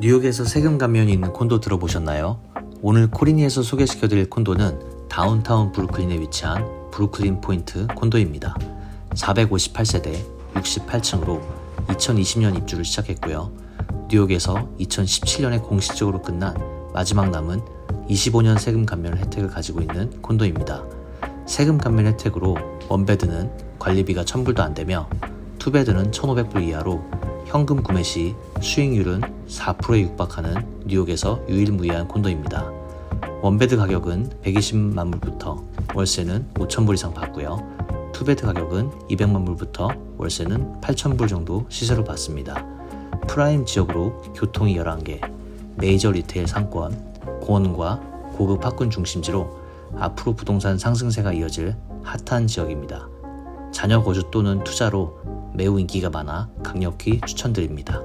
뉴욕에서 세금 감면이 있는 콘도 들어보셨나요? 오늘 코리니에서 소개시켜드릴 콘도는 다운타운 브루클린에 위치한 브루클린 포인트 콘도입니다. 458세대 68층으로 2020년 입주를 시작했고요. 뉴욕에서 2017년에 공식적으로 끝난 마지막 남은 25년 세금 감면 혜택을 가지고 있는 콘도입니다. 세금 감면 혜택으로 원베드는 관리비가 1000불도 안 되며 투베드는 1500불 이하로 현금 구매 시 수익률은 4%에 육박하는 뉴욕에서 유일무이한 콘도입니다. 원베드 가격은 120만 불부터 월세는 5천 불 이상 받고요. 투베드 가격은 200만 불부터 월세는 8천 불 정도 시세로 받습니다. 프라임 지역으로 교통이 11개, 메이저 리테일 상권, 공원과 고급 학군 중심지로 앞으로 부동산 상승세가 이어질 핫한 지역입니다. 자녀 거주 또는 투자로 매우 인기가 많아 강력히 추천드립니다.